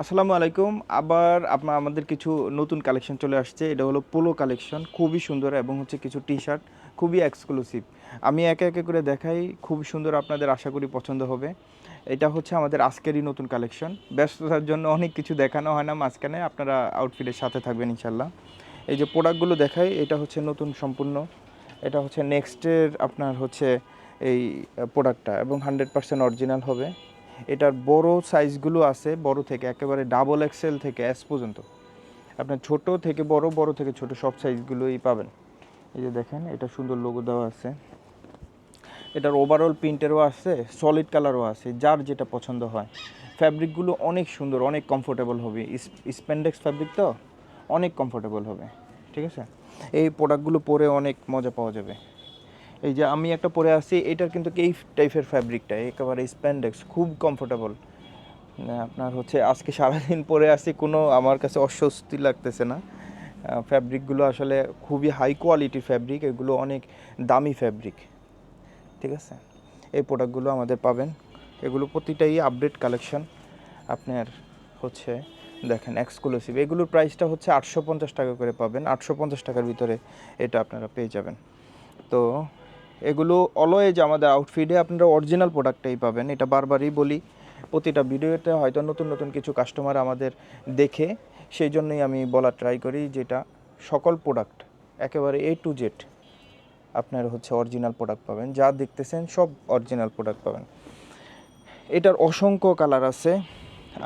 আসসালামু আলাইকুম। আবার আপনার আমাদের কিছু নতুন কালেকশন চলে আসছে। এটা হলো পোলো কালেকশন। খুবই সুন্দর এবং হচ্ছে কিছু টি শার্ট খুবই এক্সক্লুসিভ আমি একে একে করে দেখাই। খুব সুন্দর আপনাদের আশা করি পছন্দ হবে। এটা হচ্ছে আমাদের আজকেরই নতুন কালেকশন। ব্যস্ততার জন্য অনেক কিছু দেখানো হয় না। মাঝখানে আপনারা আউটফিটের সাথে থাকবেন ইনশাল্লাহ এই যে প্রোডাক্টগুলো দেখাই, এটা হচ্ছে নতুন সম্পূর্ণ। এটা হচ্ছে নেক্সটের আপনার হচ্ছে এই প্রোডাক্টটা এবং হান্ড্রেড পার্সেন্ট অরিজিনাল হবে। এটার বড় সাইজগুলো আছে, বড় থেকে, একেবারে ডাবল এক্সেল থেকে এস পর্যন্ত। আপনার ছোট থেকে বড় বড় থেকে ছোট সব সাইজগুলোই পাবেন। এই যে দেখেন, এটা সুন্দর লোগো দেওয়া আছে। এটার ওভারঅল প্রিন্টেরও আছে সলিড কালারও আছে, যার যেটা পছন্দ হয়। ফ্যাব্রিকগুলো অনেক সুন্দর, অনেক কমফোর্টেবল হবে। স্প্যান্ডেক্স ফ্যাব্রিক তো? অনেক কমফোর্টেবল হবে। ঠিক আছে? এই প্রোডাক্টগুলো পরে অনেক মজা পাওয়া যাবে। এই যে আমি একটা পরে আছি, এটার কিন্তু এই টাইপের ফ্যাব্রিকটা একেবারে স্প্যান্ডেক্স খুব কমফোর্টেবল আপনার হচ্ছে আজকে সারাদিন পরে আছি, কোনো আমার কাছে অস্বস্তি লাগতেছে না। ফ্যাব্রিকগুলো আসলে খুবই হাই কোয়ালিটির ফ্যাব্রিক এগুলো অনেক দামি ফ্যাব্রিক ঠিক আছে? এই প্রোডাক্টগুলো আমাদের পাবেন। এগুলো প্রতিটাই আপডেট কালেকশন আপনার হচ্ছে দেখেন এক্সক্লুসিভ এগুলোর প্রাইসটা হচ্ছে আটশো পঞ্চাশ টাকা করে পাবেন। আটশো পঞ্চাশ টাকার ভিতরে এটা আপনারা পেয়ে যাবেন। তো এগুলো অলওয়েজ আমাদের আউটফিটে আপনারা অরিজিনাল প্রোডাক্টটাই পাবেন। এটা বারবারই বলি, প্রতিটা ভিডিওতে হয়তো নতুন নতুন কিছু কাস্টমার আমাদের দেখে, সেই জন্যই আমি বলা ট্রাই করি যেটা সকল প্রোডাক্ট একেবারে এ টু জেড আপনার হচ্ছে অরিজিনাল প্রোডাক্ট পাবেন। যা দেখতেছেন সব অরিজিনাল প্রোডাক্ট পাবেন। এটার অসংখ্য কালার আছে।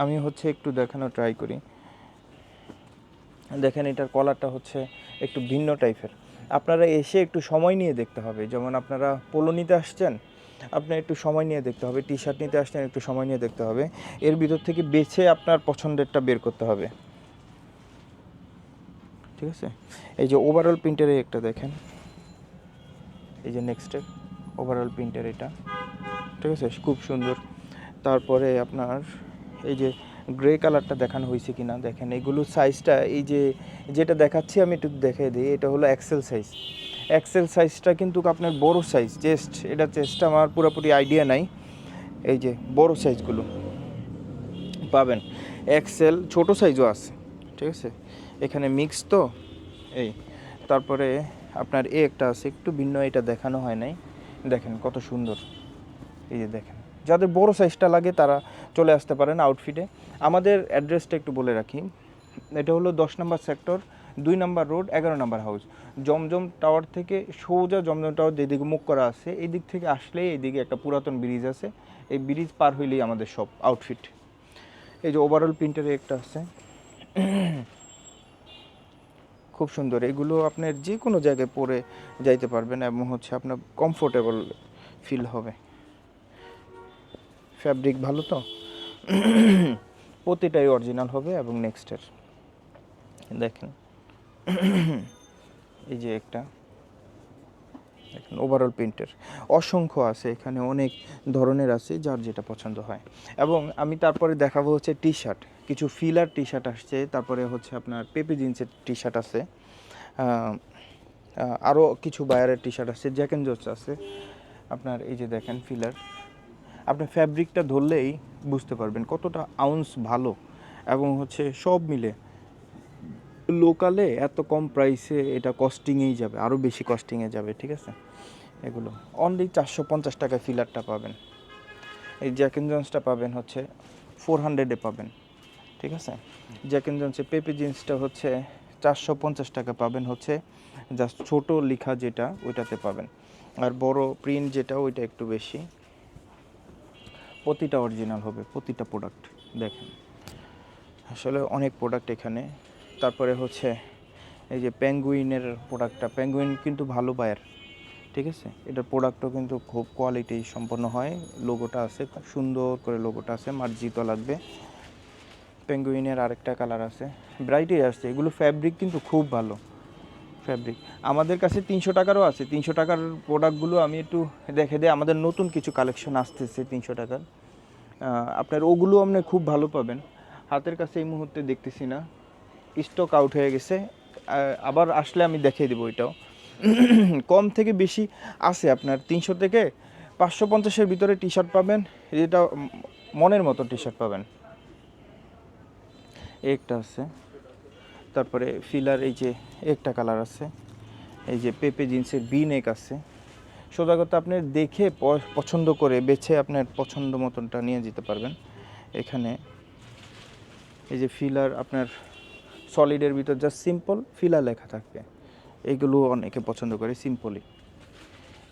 আমি হচ্ছে একটু দেখানো ট্রাই করি। দেখেন এটার কলারটা হচ্ছে একটু ভিন্ন টাইপের আপনারা এসে একটু সময় নিয়ে দেখতে হবে। যেমন আপনারা পোলো নিতে আসছেন আপনার একটু সময় নিয়ে দেখতে হবে। টি শার্ট নিতে আসছেন, একটু সময় নিয়ে দেখতে হবে। এর ভিতর থেকে বেছে আপনার পছন্দেরটা বের করতে হবে। ঠিক আছে? এই যে ওভারঅল প্রিন্টের একটা দেখেন। এই যে নেক্সটের ওভারঅল প্রিন্টের এটা। ঠিক আছে? খুব সুন্দর। তারপরে আপনার এই যে গ্রে কালারটা দেখানো হয়েছে কি না দেখেন, এগুলো সাইজটা এই যে যেটা দেখাচ্ছি আমি একটু দেখে দিই, এটা হলো এক্সেল সাইজ এক্সেল সাইজটা কিন্তু আপনার বড় সাইজ চেস্ট এটা চেস্টটা আমার পুরোপুরি আইডিয়া নাই। এই যে বড় সাইজগুলো পাবেন। এক্সেল ছোট সাইজও আছে, ঠিক আছে? এখানে মিক্স তো, এই তারপরে আপনার এ একটা আছে, একটু ভিন্ন এটা দেখানো হয় নাই। দেখেন কত সুন্দর, এই যে দেখেন। যাদের বড় সাইজটা লাগে তারা চলে আসতে পারেন আউটফিটে আমাদের অ্যাড্রেসটা একটু বলে রাখি। এটা হলো দশ নম্বর সেক্টর দুই নম্বর রোড এগারো নম্বর হাউস জমজম টাওয়ার থেকে সোজা জমজম টাওয়ার যেদিকে মুখ করা আছে এই দিক থেকে আসলেই এইদিকে একটা পুরাতন ব্রিজ আছে। এই ব্রিজ পার হইলেই আমাদের সব আউটফিট এই যে ওভারঅল প্রিন্টারে একটা আছে। খুব সুন্দর। এগুলো আপনার যে কোনো জায়গায় পরে যাইতে পারবেন এবং হচ্ছে আপনার কমফোর্টেবল ফিল হবে। ফ্যাব্রিক ভালো তো? প্রতিটাই অরিজিনাল হবে এবং নেক্সটের দেখেন। এই যে একটা। দেখেন ওভারঅল প্রিন্টের অসংখ্য আছে, এখানে অনেক ধরনের আছে, যার যেটা পছন্দ হয়। এবং আমি তারপরে দেখাবো হচ্ছে টি শার্ট কিছু ফিলার টি শার্ট আসছে, তারপরে হচ্ছে আপনার পেপি জিন্সের টি শার্ট আছে আরও কিছু বায়ারের টি শার্ট আছে জ্যাক অ্যান্ড জোস আছে। আপনার এই যে দেখেন ফিলার আপনার ফ্যাব্রিকটা ধরলেই বুঝতে পারবেন কতটা আউন্স ভালো এবং হচ্ছে সব মিলে লোকালে এত কম প্রাইসে এটা কস্টিংয়েই যাবে আরও বেশি কস্টিংয়ে যাবে, ঠিক আছে? এগুলো অনলি চারশো পঞ্চাশ টাকায় ফিলারটা পাবেন। এই জ্যাক এন্ড জন্সটা পাবেন হচ্ছে ফোর হান্ড্রেডে পাবেন, ঠিক আছে? জ্যাক এন্ড জন্সের পেপি জিন্সটা হচ্ছে চারশো পঞ্চাশ টাকা পাবেন হচ্ছে জাস্ট ছোটো লেখা যেটা ওইটাতে পাবেন। আর বড় প্রিন্ট যেটা ওইটা একটু বেশি। প্রতিটা অরিজিনাল হবে, প্রতিটা প্রোডাক্ট দেখেন। আসলে অনেক প্রোডাক্ট এখানে। তারপরে হচ্ছে এই যে প্যাঙ্গুইনের প্রোডাক্টটা প্যাঙ্গুইন কিন্তু ভালো বায়ার ঠিক আছে? এটার প্রোডাক্টও কিন্তু খুব কোয়ালিটি সম্পন্ন হয়। লোগোটা আছে, খুব সুন্দর করে লোগোটা আছে, মার্জিত লাগবে। পেঙ্গুইনের আরেকটা কালার আছে। ব্রাইটই আসছে, এগুলো ফ্যাব্রিক কিন্তু খুব ভালো। ফ্যাব্রিক আমাদের কাছে তিনশো টাকারও আছে। তিনশো টাকার প্রোডাক্টগুলো আমি একটু দেখে দিই। আমাদের নতুন কিছু কালেকশন আসতেছে তিনশো টাকার। আপনার ওগুলো আপনি খুব ভালো পাবেন। হাতের কাছে এই মুহূর্তে দেখতেছি না। স্টক আউট হয়ে গেছে। আবার আসলে আমি দেখিয়ে দেবো এটাও। কম থেকে বেশি আছে আপনার তিনশো থেকে পাঁচশো পঞ্চাশের ভিতরে টি শার্ট পাবেন। যেটা মনের মতো টি শার্ট পাবেন। একটা আছে। তারপরে ফিলার এই যে একটা কালার আছে, এই যে পেপে জিন্সের বি নেক আছে। সোজা কথা আপনি দেখে পছন্দ করে বেছে আপনার পছন্দ মতনটা নিয়ে যেতে পারবেন। এখানে এই যে ফিলার আপনার সলিডের ভিতর জাস্ট সিম্পল ফিলার লেখা থাকবে। এইগুলো অনেকে পছন্দ করে সিম্পলি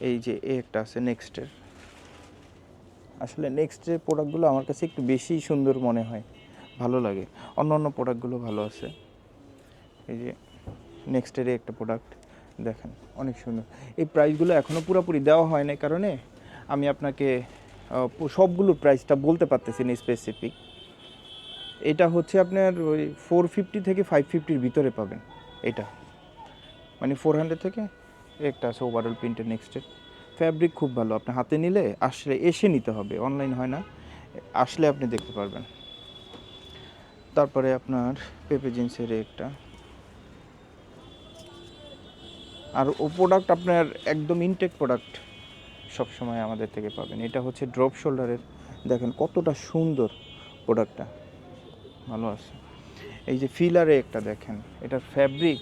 এই যে এ একটা আছে নেক্সটের আসলে নেক্সটের প্রোডাক্টগুলো আমার কাছে একটু বেশি সুন্দর মনে হয়। ভালো লাগে। অন্য অন্য প্রোডাক্টগুলো ভালো আছে। এই যে নেক্সটের একটা প্রোডাক্ট দেখেন, অনেক সুন্দর। এই প্রাইসগুলো এখনও পুরোপুরি দেওয়া হয় না কারণে আমি আপনাকে সবগুলোর প্রাইসটা বলতে পারতেছি না স্পেসিফিক এটা হচ্ছে আপনার ওই ফোর ফিফটি থেকে ফাইভ ফিফটির ভিতরে পাবেন এটা। মানে ফোর হান্ড্রেড থেকে একটা আছে ওভারঅল প্রিন্টের নেক্সটের ফ্যাব্রিক খুব ভালো, আপনি হাতে নিলে আসলে এসে নিতে হবে অনলাইন হয় না, আসলে আপনি দেখতে পারবেন। তারপরে আপনার পেপে জিন্সের একটা। আর ও প্রোডাক্ট আপনার একদম ইনটেক প্রোডাক্ট সব সময় আমাদের থেকে পাবেন। এটা হচ্ছে ড্রপ শোল্ডারের দেখেন কতটা সুন্দর প্রোডাক্টটা ভালো আছে। এই যে ফিলারে একটা দেখেন, এটার ফ্যাব্রিক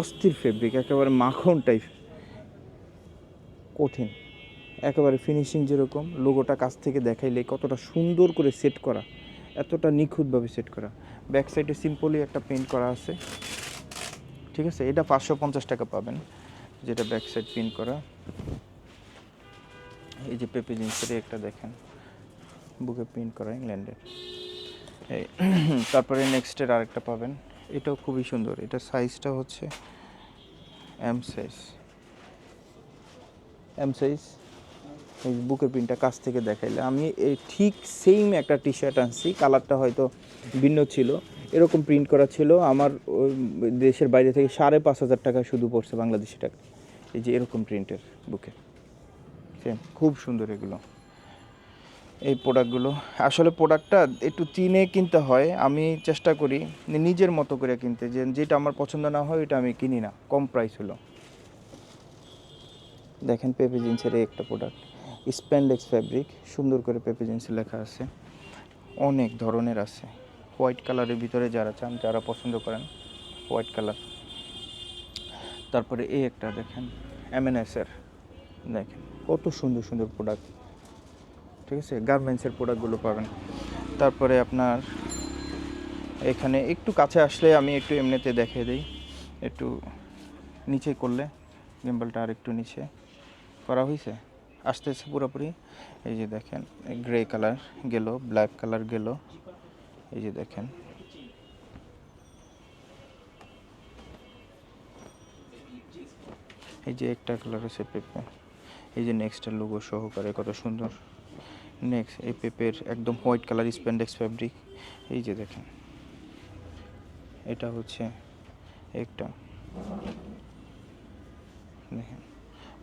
অস্থির ফেব্রিক একেবারে মাখন টাইপ কঠিন। একেবারে ফিনিশিং যেরকম লোগোটা কাছ থেকে দেখাইলে কতটা সুন্দর করে সেট করা। এতটা নিখুঁতভাবে সেট করা। ব্যাক সাইডে সিম্পলি একটা পেন্ট করা আছে। ঠিক আছে? এটা পাঁচশো পঞ্চাশ টাকা পাবেন, যেটা ব্যাক সাইড প্রিন্ট করা। এই যে পেপে জিন্সের একটা দেখেন, বুকে প্রিন্ট করা ইংল্যান্ডের এই, তারপরে নেক্সটের আরেকটা পাবেন। এটাও খুবই সুন্দর। এটা সাইজটা হচ্ছে এম সাইজ এম সাইজ এই বুকের প্রিন্টটা কাছ থেকে দেখাইলে। আমি ঠিক সেম একটা টি শার্ট আনছি। কালারটা হয়তো ভিন্ন ছিল। এরকম প্রিন্ট করা ছিল। আমার দেশের বাইরে থেকে সাড়ে পাঁচ হাজার টাকা শুধু পড়ছে বাংলাদেশি টাকা। এই যে এরকম প্রিন্টের বুকে। সেম খুব সুন্দর এগুলো। এই প্রোডাক্টগুলো আসলে প্রোডাক্টটা একটু চিনে কিনতে হয়। আমি চেষ্টা করি নিজের মতো করে কিনতে। যে, যেটা আমার পছন্দ না হয়, ওইটা আমি কিনি না। কম প্রাইস হলো। দেখেন পেপে জিন্সের এই একটা প্রোডাক্ট স্প্যান্ডেক্স ফ্যাব্রিক সুন্দর করে পেপে জিন্সে লেখা আছে। অনেক ধরনের আছে। হোয়াইট কালারের ভিতরে যারা চান, যারা পছন্দ করেন, হোয়াইট কালার। তারপরে এই একটা দেখেন এমএনএসের দেখেন, কত সুন্দর সুন্দর প্রোডাক্ট ঠিক আছে? গার্মেন্টসের প্রোডাক্টগুলো পাবেন। তারপরে আপনার এখানে একটু কাছে আসলে আমি একটু এমনিতে দেখিয়ে দিই। একটু নিচে করলে গিম্বলটা আর একটু নিচে করা হয়েছে আসতেছে পুরোপুরি। এই যে দেখেন গ্রে কালার গেল ব্ল্যাক কালার গেল। এই যে দেখেন। এই যে একটা কালার আছে পেপে। এই যে নেক্সটের লোগো সহকারে কত সুন্দর। নেক্সট এই পেপের একদম হোয়াইট কালার স্প্যান্ডেক্স ফ্যাব্রিক এই যে দেখেন। এটা হচ্ছে একটা। দেখেন।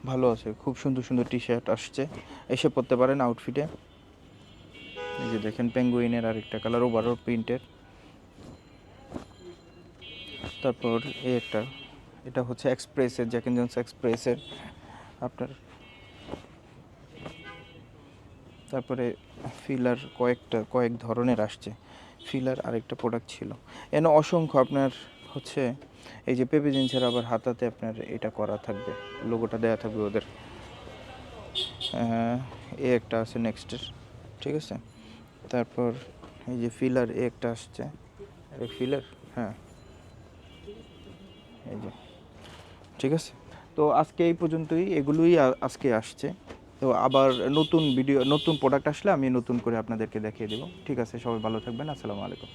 ভালো আছে, খুব সুন্দর সুন্দর টি শার্ট আসছে। এসে পড়তে পারেন আউটফিটে এই যে দেখেন পেঙ্গুইনের আরেকটা কালার ওভারঅল প্রিন্টের তারপর এই একটা, এটা হচ্ছে এক্সপ্রেসের জ্যাক এন্ড জন্স এক্সপ্রেসের আপনার। তারপরে ফিলার কয়েকটা, কয়েক ধরনের আসছে। ফিলার আরেকটা প্রোডাক্ট ছিল। এন অসংখ্য আপনার হচ্ছে, এই যে পেপে জিন্সের আবার হাতাতে আপনার এটা করা থাকবে লোগোটা দেওয়া থাকবে ওদের। এ একটা আছে নেক্সটের ঠিক আছে? তারপর এই যে ফিলার একটা আসছে। ফিলার হ্যাঁ। এই যে। ঠিক আছে? তো আজকে এই পর্যন্তই, এগুলোই আজকে আসছে। তো আবার নতুন ভিডিও নতুন প্রোডাক্ট আসলে আমি নতুন করে আপনাদেরকে দেখিয়ে দেবো। ঠিক আছে, সবাই ভালো থাকবেন। আসসালামু আলাইকুম।